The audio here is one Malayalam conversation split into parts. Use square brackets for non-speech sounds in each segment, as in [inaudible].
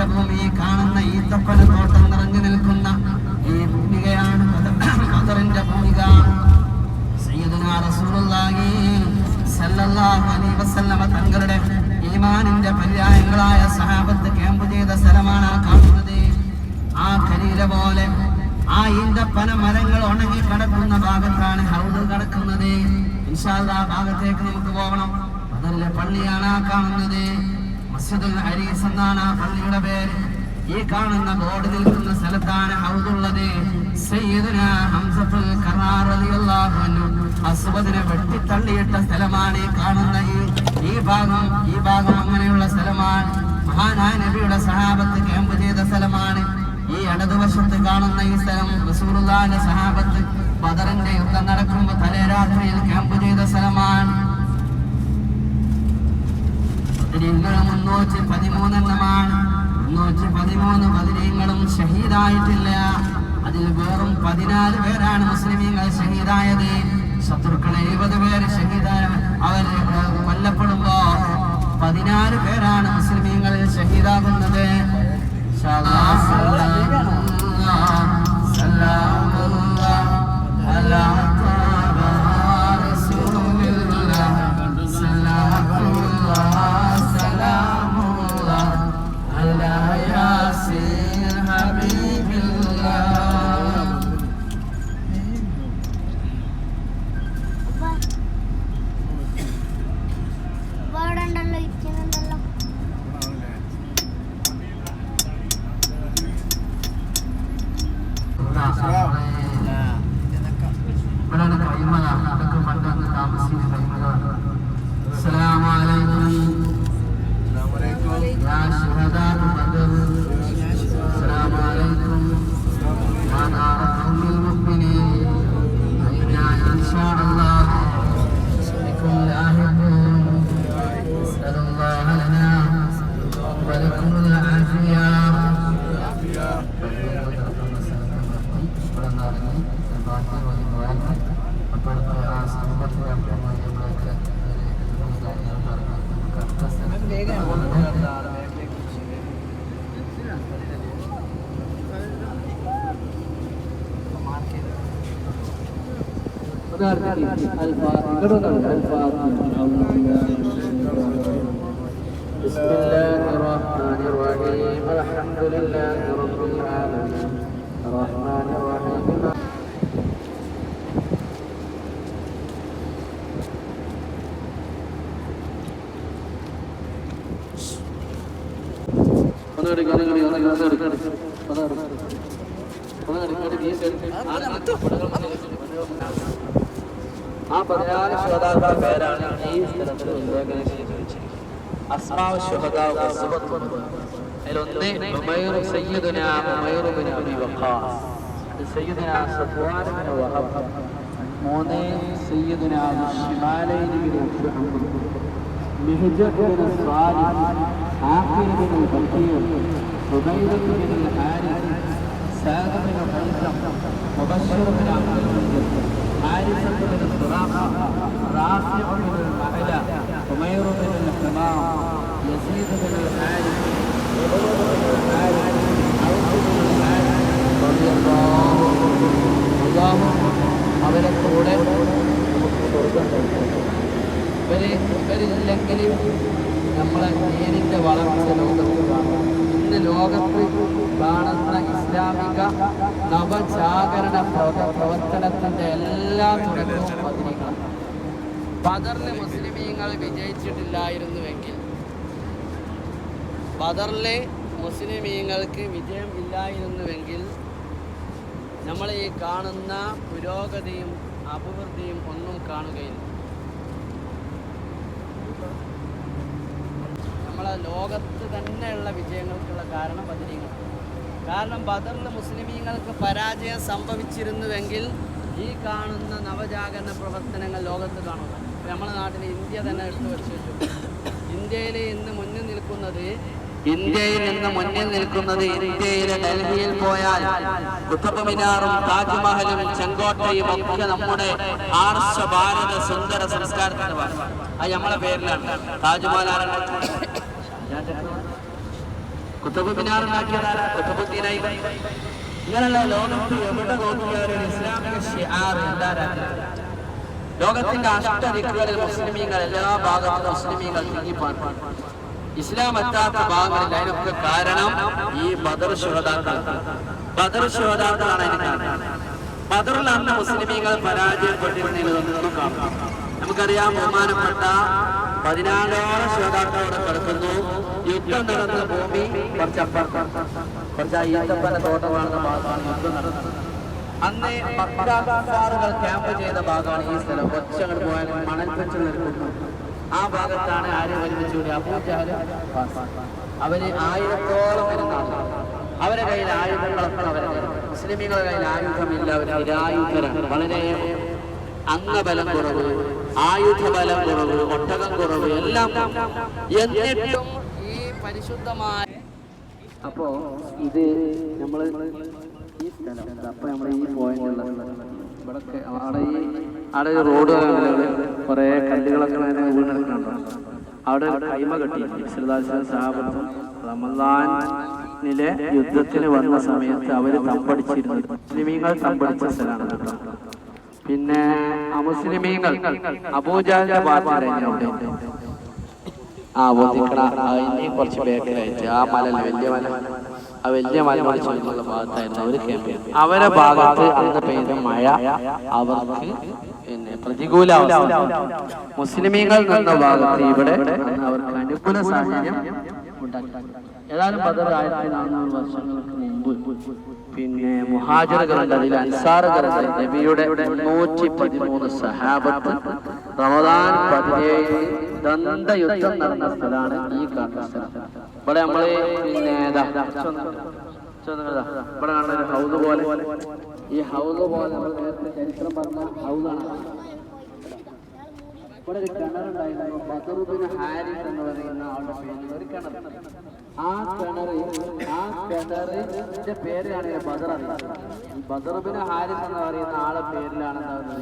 ബദറിന്റെ ഭൂമി ഈ കാണുന്ന ഈത്തപ്പന തോട്ടം നിറഞ്ഞു നിൽക്കുന്ന ഈ ഭൂമികയാണ് [coughs] മദറിന്റെ ഭൂമിക. തങ്ങളുടെ ഈമാനിന്റെ പര്യായങ്ങളായ സഹാബത്ത് ക്യാമ്പ് ചെയ്ത സ്ഥലമാണ് ആ കാണുന്നത്. ആ ഖലീല പോലെ ആ ഈന്തപ്പന മരങ്ങൾ ഉണങ്ങി കിടക്കുന്ന ഭാഗത്താണ് ഹൗദ് കിടക്കുന്നത്. ഇൻഷാല്ല ആ ഭാഗത്തേക്ക് നമുക്ക് പോകണം അതല്ല പള്ളിയാണ് ആ കാണുന്നത്. മസ്ജിദുൽ അരീസ് എന്നാണ് ആ പള്ളിയുടെ പേര്. ഈ കാണുന്ന ബോർഡ് നിൽക്കുന്ന സ്ഥലത്താണ് ഹൗദുള്ളത്. സയ്യിദുന ഹംസത്തുൽ ഖറാർ റളിയല്ലാഹു അസ്വദിനെ വെട്ടിത്തള്ളിയിട്ട സ്ഥലമാണ് ഈ കാണുന്ന ഈ ഈ ഭാഗം. ഈ ഭാഗം അങ്ങനെയുള്ള സ്ഥലമാണ്. മഹാനായ നബിയുടെ സഹാബത്ത് ക്യാമ്പ് ചെയ്ത സ്ഥലമാണ്. ഈ ഇടതുവശത്ത് കാണുന്ന ഈ സ്ഥലം റസൂറുല്ലാന്റെ സഹാബത്ത് ബദറിന്റെ യുദ്ധം നടക്കുമ്പോൾ തലേ രാത്രിയിൽ ക്യാമ്പ് ചെയ്ത സ്ഥലമാണ്. ബദരീങ്ങൾ മുന്നൂറ്റി പതിമൂന്നെണ്ണമാണ്. മുന്നൂറ്റി പതിമൂന്ന് ബദരീങ്ങളും ഷഹീദായിട്ടില്ല. അതിൽ വെറും പതിനാല് പേരാണ് മുസ്ലിമീങ്ങൾ ഷഹീദായത്. ശത്രുക്കൾ എഴുപത് പേര് ഷഹീദായ അവർ കൊല്ലപ്പെടുമ്പോ പതിനാല് പേരാണ് മുസ്ലിമീങ്ങൾ ഷഹീദാകുന്നത്. ഇൻഷാ بسم الله الرحمن الرحيم الحمد لله رب العالمين الرحمن الرحيم ആ പതിനാല് ശ്രോതാക്കളുടെ പേരാണ് ഈ സ്ഥലത്ത് ഉല്ലേഖനം ചെയ്തു വെച്ചിരിക്കുന്നത് അസ്മാവ് ശുഹദാവ് വസുബത്ത്. അതിലൊന്ന് ഉമൈർ സയ്യിദുന ഉമൈർ ബിൻ അബി വഖാസ് അത് സയ്യിദുന സഫ്വാൻ ബിൻ വഹബ് മൂന്ന് സയ്യിദുന ഷിമാലൈൻ bin ഉഹ്ബ് മിഹ്ജത്ത് bin Salih Aqil bin Bakir Ubaida bin Haris سعد بن هيثم مبشر بن عبد المنذر حارثة بن سراقة رافع بن المعلى عمير بن الحمام يزيد بن الحارث عمر بن الحارث عوف بن الحارث رضي الله അള്ളാഹു അവരെ കൂടെ നമുക്ക് സ്വർഗം നൽകും. ഇവര് ഇവരില്ലെങ്കിൽ നമ്മളെ ദീനിന്റെ വളർച്ച ലോകത്ത് കാണും ഇന്ന് ലോകത്ത് കാണുന്ന ഇസ്ലാമിക നവജാഗരണ പ്രവ- പ്രവർത്തനത്തിന്റെ എല്ലാ ബദറിലെ മുസ്ലിമീങ്ങൾ വിജയിച്ചിട്ടില്ലായിരുന്നുവെങ്കിൽ ബദറിലെ മുസ്ലിമീങ്ങൾക്ക് വിജയം ഇല്ലായിരുന്നുവെങ്കിൽ നമ്മൾ ഈ കാണുന്ന പുരോഗതിയും അഭിവൃദ്ധിയും ഒന്നും കാണുകയില്ല. നമ്മളെ ലോകത്ത് തന്നെയുള്ള വിജയങ്ങൾക്കുള്ള കാരണം ബദരീങ്ങൾ കാരണം ബദറിൽ മുസ്ലിമീങ്ങൾക്ക് പരാജയം സംഭവിച്ചിരുന്നുവെങ്കിൽ ഈ കാണുന്ന നവജാഗരണ പ്രവർത്തനങ്ങൾ ലോകത്ത് കാണുക നമ്മുടെ നാട്ടിൽ ഇന്ത്യ തന്നെ എടുത്തു വെച്ച് ഇന്ത്യയിൽ ഇന്ന് മുന്നിൽ നിൽക്കുന്നത് ഇന്ത്യയിൽ നിന്ന് മുന്നിൽ നിൽക്കുന്നത് ഇന്ത്യയിലെ ഡൽഹിയിൽ പോയാൽ കുത്തബ് മിനാറും താജ്മഹലും ചെങ്കോട്ടയും ഒക്കെ നമ്മുടെ ആർഷ ഭാരത സുന്ദര സംസ്കാരത്തിന്റെ ഭാഗമാണ്. അത് നമ്മളെ പേരിലാണ്. താജ്മഹൽ ആരാണ്? ഷാജഹാൻ ചക്രവർത്തി. കുത്തബ് മിനാർ ഉണ്ടാക്കിയതാണ് കുത്തബുദ്ദീൻ ഐബൻ ഇങ്ങനെയുള്ള ലോകത്ത് എവിടെ നോക്കിയാലും ഇസ്ലാമിക ലോകത്തിന്റെ അഷ്ടദിക്കുകളിൽ മുസ്ലിമീങ്ങൾ എല്ലാ ഭാഗത്തും മുസ്ലിമീങ്ങൾ തിങ്ങിപ്പാർപ്പാണ് ഇസ്ലാം എത്താത്ത ഭാഗങ്ങളിൽ അതിനൊക്കെ കാരണം ഈ ബദർ ശുഹദാക്കൾ. ബദർ ശുഹദാക്കളാണ് അതിന് കാരണം ബദറിൽ അന്ന് മുസ്ലിമീങ്ങൾ പരാജയപ്പെട്ടിരുന്നതൊന്നും കാണാം. നമുക്കറിയാം ബഹുമാനപ്പെട്ട പതിനാലോളം ശ്രോതാക്കളോട് കിടക്കുന്നു. യുദ്ധം നടന്ന ഭൂമി കുറച്ചപ്പുറം കുറച്ച് ഈത്തപ്പന തോട്ടമാണെന്ന ഭാഗമാണ് യുദ്ധം നടന്നത്. അന്ന് മക്കാറുകൾ ക്യാമ്പ് ചെയ്ത ഭാഗമാണ് ഈ സ്ഥലം. കുറച്ചങ്ങൾ പോയാൽ മണൽ വെച്ച് നിൽക്കുന്നു ആ ഭാഗത്താണ് ആര് ഒരുമിച്ചുകൂടി അബൂജാൽ അവർ ആയിരത്തോളം വരുന്ന. അവരുടെ കയ്യിൽ ആയുധങ്ങളൊക്കെ അവരെ മുസ്ലിമുകളുടെ കയ്യിൽ ആയുധമില്ല. അവർ നിരായുധരാണ്. വളരെ അംഗബലം കുറവ്. ആയുധബലം കുറവ് ഒട്ടകം കുറവ് എല്ലാം എന്നിട്ടും ഈ പരിശുദ്ധമായ അപ്പോ ഇത് നമ്മൾ ഈ സ്ഥലം. അപ്പൊ നമ്മൾ ഈ പോയിന്റ് ഉള്ള സ്ഥലം. അവിടെ ഈ അവിടെ ഒരു റോഡ് കുറെ കല്ലുകളൊക്കെ വീണെടുക്കുന്നുണ്ടോ? അവിടെ കൈമ കെട്ടി. സാഹബത്തും റമദാനിലെ യുദ്ധത്തിന് വന്ന സമയത്ത് അവർ തമ്പടിച്ചിരുന്നു മുസ്ലിമീങ്ങൾ തമ്പടിച്ച സ്ഥലമാണ് കേട്ടോ. പിന്നെ അമുസ്ലിമീങ്ങൾ അബൂജാലിന്റെ പാർട്ടി അവിടെ ആ ബോധിക്കണ ഇനി കുറച്ച് ബേക്കിലായിട്ട് ആ മല വലിയ മല ആ വലിയ മല മലച്ചുള്ള ഭാഗത്തായിരുന്നു അവർ ക്യാമ്പ് അവരെ ഭാഗത്ത് അന്ന് പെയ്ത മഴ അവർക്ക് പിന്നെ പ്രതികൂല മുസ്ലിമീങ്ങൾ നിന്ന ഭാഗത്ത് ഇവിടെ അവർക്ക് അനുകൂല സാഹചര്യം ഉണ്ടാക്കി. ഏതായാലും ബദർ ആയിരത്തി നാനൂറ് വർഷങ്ങൾക്ക് മുമ്പ് പിന്നെ മുഹാജറുകളുണ്ട് അതിൽ അൻസാറുകളുണ്ട് നബിയുടെ നൂറ്റി പതിമൂന്ന് സഹാബത്ത് റമദാൻ പതിനേഴ് ദന്ത യുദ്ധം നടന്ന സ്ഥലമാണ് ഈ കാണുന്ന സ്ഥലം ഇവിടെ നമ്മൾ പിന്നെ ഇവിടെ ഹൗദ് പോലെ. ഈ ഹൗസ് പോലെ നമ്മൾ നേരത്തെ ചരിത്രം പറഞ്ഞ ഹൗദാണ്. ഇവിടെ ഒരു കിണറുണ്ടായിരുന്നു ബദറുബിന് ഹാരിസ് എന്ന് പറയുന്ന ആളുടെ പേരിൽ ഒരു കിണർ. ആ കിണർ ആ കിണറിന്റെ പേരാണ് ബദർ ഈ ബദറുബിന് ഹാരിസ് എന്ന് പറയുന്ന ആളുടെ പേരിലാണ് എന്താ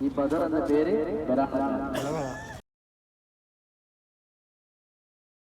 ഈ ബദർ എന്ന പേര് വരാൻ.